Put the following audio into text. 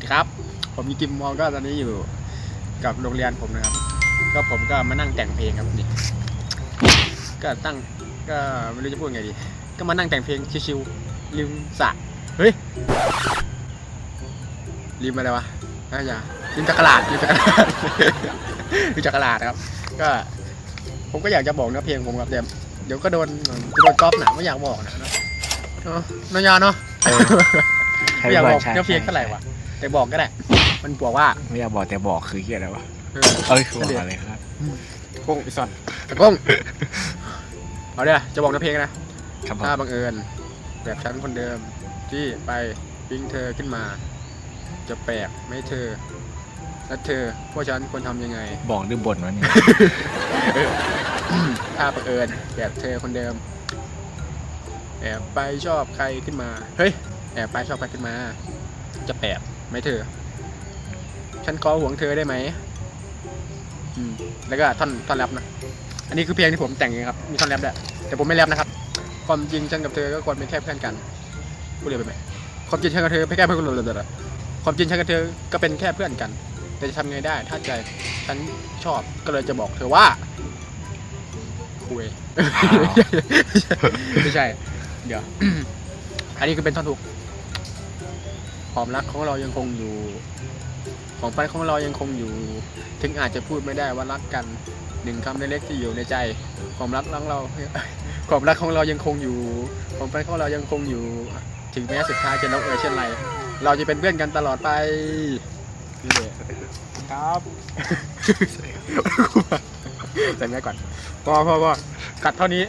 วัสดีครับ ผมมีกิมมองก็ตอนนี้อยู่กับโรงเรียนผมนะครับ ก็ผมก็มานั่งแต่งเพลงครับนี่ก็ตั้งก็ไม่รู้จะพูดไงดี ก็มานั่งแต่งเพลงชิวๆริมสระเฮ้ยริมอะไรวะน่าจะริมจักรลาดริมจักรลาดริมจักรลาดครับ ก็ ผมก็อยากจะบอกเนื้อเพลงผมครับเดี๋ยวเดี๋ยวก็โดนจะโดนก๊อปหนาไม่อยากบอกนะเนอะเนอะนายาเนาะเออไม่อยากบอกใช่เนื้อเพลงใช่เท่าไหร่วะ แต่บอกก็ได้ มันบอกว่า ไม่อยากบอกแต่บอกคือเฮียอะไรวะเออเอ้ยบอกอะไรครับโก้งอีสัตว์ตะโก้งเอาเดี๋ยวจะบอกเนื้อเพลงนะครับผมถ้าบังเอิญแบบฉันคนเดิมที่ไปปิ้งเธอขึ้นมา จะแปลกไหม่เธอแล้วเธอพวกฉันควรทำยังไง บอกด้วยบทวะเนี่ยถ้าบังเอิญแบบเธอคนเดิม แอบไปชอบใครขึ้นมา เฮ้ย แอบไปชอบใครขึ้นมา จะแปลก ไหมเธอ ฉันขอห่วงเธอได้ไหมอืมแล้วก็ท่อนท่อนแรปนะ อันนี้คือเพลงที่ผมแต่งเองครับ มีท่อนแรปด้วยแต่ผมไม่แรปนะครับ ความจริงฉันกับเธอก็ควรเป็นแค่เพื่อนกันพูดเร็วไปไหมความจริงฉันกับเธอเป็นแค่เพื่อนกันความจริงฉันกับเธอก็เป็นแค่เพื่อนกัน แต่จะทำไงได้ ถ้าใจฉันชอบก็เลยจะบอกเธอว่าคุยไม่ใช่ เดี๋ยว อันนี้คือเป็นท่อนทุก ความรักของเรายังคงอยู่ ของฝันของเรายังคงอยู่ ถึงอาจจะพูดไม่ได้ว่ารักกันหนึ่งคำเล็กๆที่อยู่ในใจ ความรักของเรา ความรักของเรายังคงอยู่ ความฝันของเรายังคงอยู่ ถึงแม้สุดท้ายจะลงเอยเช่นไร เราจะเป็นเพื่อนกันตลอดไปนี่เลยครับใส่แม่ก่อนพอพอพอกัดเท่านี้